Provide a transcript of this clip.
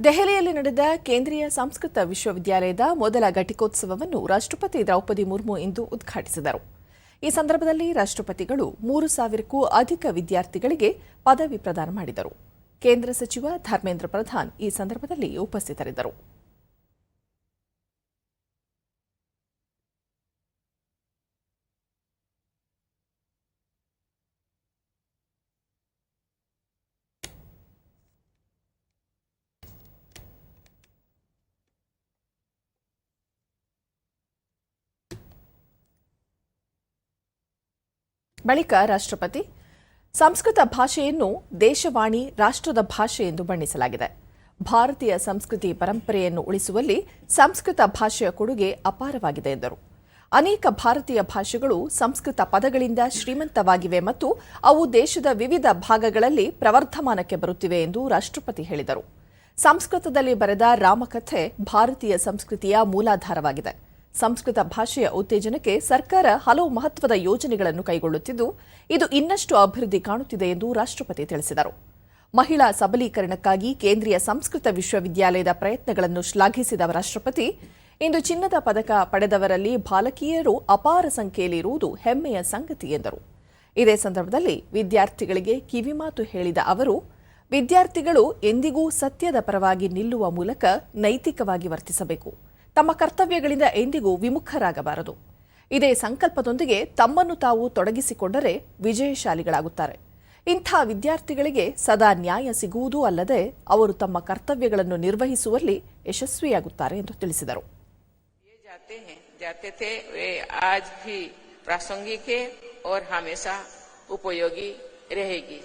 ದೆಹಲಿಯಲ್ಲಿ ನಡೆದ ಕೇಂದ್ರೀಯ ಸಂಸ್ಕೃತ ವಿಶ್ವವಿದ್ಯಾಲಯದ ಮೊದಲ ಘಟಿಕೋತ್ಸವವನ್ನು ರಾಷ್ಟ್ರಪತಿ ದ್ರೌಪದಿ ಮುರ್ಮು ಇಂದು ಉದ್ಘಾಟಿಸಿದರು. ಈ ಸಂದರ್ಭದಲ್ಲಿ ರಾಷ್ಟ್ರಪತಿಗಳು ಮೂರು ಸಾವಿರಕ್ಕೂ ಅಧಿಕ ವಿದ್ಯಾರ್ಥಿಗಳಿಗೆ ಪದವಿ ಪ್ರದಾನ ಮಾಡಿದರು. ಕೇಂದ್ರ ಸಚಿವ ಧರ್ಮೇಂದ್ರ ಪ್ರಧಾನ್ ಈ ಸಂದರ್ಭದಲ್ಲಿ ಉಪಸ್ಥಿತರಿದ್ದರು. ಬಳಿಕ ರಾಷ್ಟ್ರಪತಿ, ಸಂಸ್ಕೃತ ಭಾಷೆಯನ್ನು ದೇಶವಾಣಿ, ರಾಷ್ಟ್ರದ ಭಾಷೆ ಎಂದು ಬಣ್ಣಿಸಲಾಗಿದೆ. ಭಾರತೀಯ ಸಂಸ್ಕೃತಿ ಪರಂಪರೆಯನ್ನು ಉಳಿಸುವಲ್ಲಿ ಸಂಸ್ಕೃತ ಭಾಷೆಯ ಕೊಡುಗೆ ಅಪಾರವಾಗಿದೆ ಎಂದರು. ಅನೇಕ ಭಾರತೀಯ ಭಾಷೆಗಳು ಸಂಸ್ಕೃತ ಪದಗಳಿಂದ ಶ್ರೀಮಂತವಾಗಿವೆ ಮತ್ತು ಅವು ದೇಶದ ವಿವಿಧ ಭಾಗಗಳಲ್ಲಿ ಪ್ರವರ್ಧಮಾನಕ್ಕೆ ಬರುತ್ತಿವೆ ಎಂದು ರಾಷ್ಟ್ರಪತಿ ಹೇಳಿದರು. ಸಂಸ್ಕೃತದಲ್ಲಿ ಬರೆದ ರಾಮಕಥೆ ಭಾರತೀಯ ಸಂಸ್ಕೃತಿಯ ಮೂಲಾಧಾರವಾಗಿದೆ. ಸಂಸ್ಕೃತ ಭಾಷೆಯ ಉತ್ತೇಜನಕ್ಕೆ ಸರ್ಕಾರ ಹಲವು ಮಹತ್ವದ ಯೋಜನೆಗಳನ್ನು ಕೈಗೊಳ್ಳುತ್ತಿದ್ದು, ಇದು ಇನ್ನಷ್ಟು ಅಭಿವೃದ್ಧಿ ಕಾಣುತ್ತಿದೆ ಎಂದು ರಾಷ್ಟ್ರಪತಿ ತಿಳಿಸಿದರು. ಮಹಿಳಾ ಸಬಲೀಕರಣಕ್ಕಾಗಿ ಕೇಂದ್ರೀಯ ಸಂಸ್ಕೃತ ವಿಶ್ವವಿದ್ಯಾಲಯದ ಪ್ರಯತ್ನಗಳನ್ನು ಶ್ಲಾಘಿಸಿದ ರಾಷ್ಟ್ರಪತಿ, ಇಂದು ಚಿನ್ನದ ಪದಕ ಪಡೆದವರಲ್ಲಿ ಬಾಲಕಿಯರು ಅಪಾರ ಸಂಖ್ಯೆಯಲ್ಲಿ ಇರುವುದು ಹೆಮ್ಮೆಯ ಸಂಗತಿ ಎಂದರು. ಇದೇ ಸಂದರ್ಭದಲ್ಲಿ ವಿದ್ಯಾರ್ಥಿಗಳಿಗೆ ಕಿವಿಮಾತು ಹೇಳಿದ ಅವರು, ವಿದ್ಯಾರ್ಥಿಗಳು ಎಂದಿಗೂ ಸತ್ಯದ ಪರವಾಗಿ ನಿಲ್ಲುವ ಮೂಲಕ ನೈತಿಕವಾಗಿ ವರ್ತಿಸಬೇಕು. ತಮ್ಮ ಕರ್ತವ್ಯಗಳಿಂದ ಎಂದಿಗೂ ವಿಮುಖರಾಗಬಾರದು ಇದೇ ಸಂಕಲ್ಪದೊಂದಿಗೆ ತಮ್ಮನ್ನು ತಾವು ತೊಡಗಿಸಿಕೊಂಡರೆ ವಿಜಯಶಾಲಿಗಳಾಗುತ್ತಾರೆ ಇಂಥ ವಿದ್ಯಾರ್ಥಿಗಳಿಗೆ ಸದಾ ನ್ಯಾಯ ಸಿಗುವುದೂ ಅಲ್ಲದೆ ಅವರು ತಮ್ಮ ಕರ್ತವ್ಯಗಳನ್ನು ನಿರ್ವಹಿಸುವಲ್ಲಿ ಯಶಸ್ವಿಯಾಗುತ್ತಾರೆ ಎಂದು ತಿಳಿಸಿದರು ये जाते हैं जाते थे वे आज भी प्रासंगिक है और हमेशा उपयोगी रहेगी